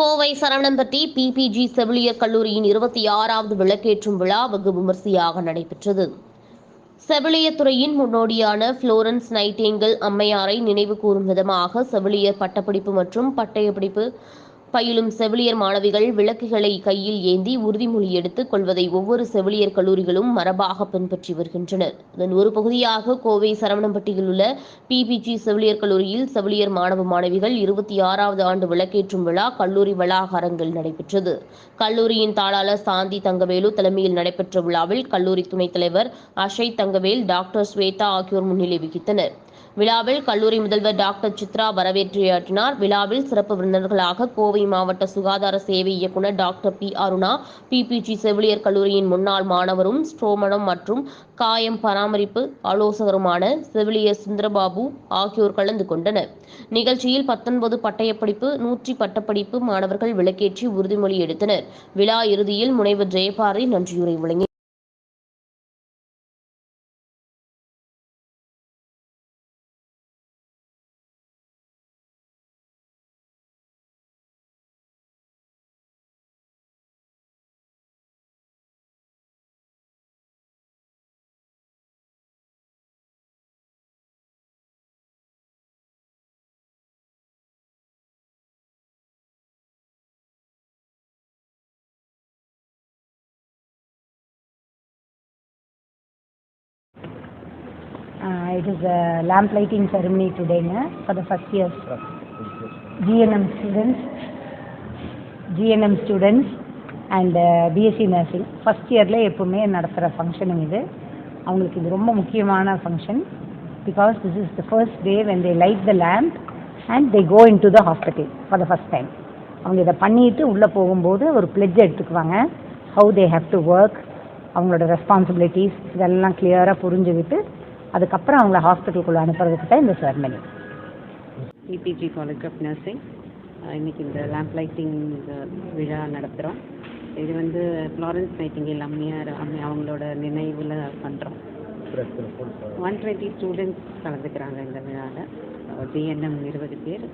Kovai Saravanampatti PPG செவிலியர் கல்லூரியின் இருபத்தி ஆறாவது விளக்கேற்றும் விழா வெகு விமர்சையாக நடைபெற்றது. செவிலியத்துறையின் முன்னோடியான புளோரன்ஸ் நைட்டேங்கல் அம்மையாரை நினைவு கூறும் விதமாக செவிலியர் பட்டப்படிப்பு மற்றும் பட்டயப்படிப்பு பயிலும் செவிலியர் மாணவிகள் விளக்குகளை கையில் ஏந்தி உறுதிமொழி எடுத்துக் கொள்வதை ஒவ்வொரு செவிலியர் கல்லூரிகளும் மரபாக பின்பற்றி வருகின்றனர். இதன் ஒரு பகுதியாக கோவை சரவணம்பட்டியில் உள்ள பிபிஜி செவிலியர் கல்லூரியில் செவிலியர் மாணவ மாணவிகள் இருபத்தி ஆறாவது ஆண்டு விளக்கேற்றும் விழா கல்லூரி வளாக நடைபெற்றது. கல்லூரியின் தாளாளர் சாந்தி தங்கவேலு தலைமையில் நடைபெற்ற விழாவில் கல்லூரி துணைத் தலைவர் அஷய் தங்கவேல் டாக்டர் ஸ்வேதா ஆகியோர் முன்னிலை வகித்தனர். விழாவில் கல்லூரி முதல்வர் டாக்டர் சித்ரா வரவேற்றையாற்றினார். விழாவில் சிறப்பு விருந்தினர்களாக கோவை மாவட்ட சுகாதார சேவை இயக்குநர் டாக்டர் பி அருணா பிபிஜி செவிலியர் கல்லூரியின் முன்னாள் மாணவரும் ஸ்ட்ரோமனம் மற்றும் காயம் பராமரிப்பு ஆலோசகருமான செவிலியர் சுந்தரபாபு ஆகியோர் கலந்து கொண்டனர். நிகழ்ச்சியில் பத்தொன்பது பட்டயப்படிப்பு நூற்றி பட்டப்படிப்பு மாணவர்கள் விளக்கேற்றி உறுதிமொழி எடுத்தனர். விழா இறுதியில் முனைவர் ஜெயபாரி நன்றியுரை வழங்கினார். It is a lamp lighting ceremony டுடேங்க for the first year GNM students GNM students and BSc nursing first இயரில் எப்போவுமே நடத்துகிற ஃபங்க்ஷனுங்க இது. அவங்களுக்கு இது ரொம்ப முக்கியமான function because this is the first day when they light the lamp and they go in to the hospital for the first time அவங்க இதை பண்ணிட்டு உள்ளே போகும்போது ஒரு பிளெட்ஜ் எடுத்துக்குவாங்க. How they have to work அவங்களோட ரெஸ்பான்சிபிலிட்டிஸ் இதெல்லாம் கிளியராக புரிஞ்சுக்கிட்டு அதுக்கப்புறம் அவங்கள ஹாஸ்பிட்டலுக்குள்ளே அனுப்புறதுக்கு தான் இந்த ceremony PBG college of nursing இன்னைக்கு இந்த லேம்ப் லைட்டிங் விழா நடத்துகிறோம் இது வந்து ஃப்ளாரன்ஸ் நைட்டிங்கேல் அம்மையார் அம்மை அவங்களோட நினைவில் பண்ணுறோம் ஒன் டுவெண்ட்டி ஸ்டூடெண்ட்ஸ் கலந்துக்கிறாங்க இந்த விழாவில் ஜிஎன்எம் இருபது பேர்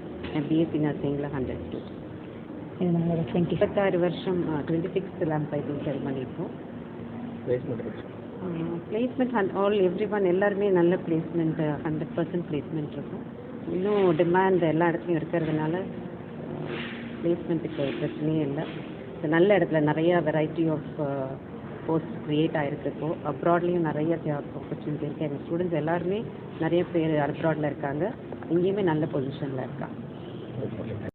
பிஎஸ்சி நர்சிங்கில் ஹண்ட்ரட் ஸ்டூடெண்ட்ஸ் இது நம்மளோட டுவெண்ட்டி இருபத்தாறு வருஷம் twenty sixth lamp lighting ceremony இப்போ. பிளேஸ்மெண்ட் ஆல் எவ்ரி ஒன் எல்லாருமே நல்ல பிளேஸ்மெண்ட்டு ஹண்ட்ரட் பர்சன்ட் பிளேஸ்மெண்ட் இருக்கும். இன்னும் டிமாண்ட் எல்லா இடத்துலையும் இருக்கிறதுனால uh, பிளேஸ்மெண்ட்டுக்கு பிரச்சனையே இல்லை. நல்ல இடத்துல நிறையா வெரைட்டி ஆஃப் போஸ்ட் க்ரியேட் ஆகிருக்கு இப்போ அப்ராட்லேயும் நிறைய ஜாப் ஆப்பர்ச்சுனிட்டி இருக்குது எங்கள் ஸ்டூடெண்ட்ஸ் எல்லாருமே நிறைய பேர் அப்ராடில் இருக்காங்க. இங்கேயுமே நல்ல பொசிஷனில் இருக்காங்க.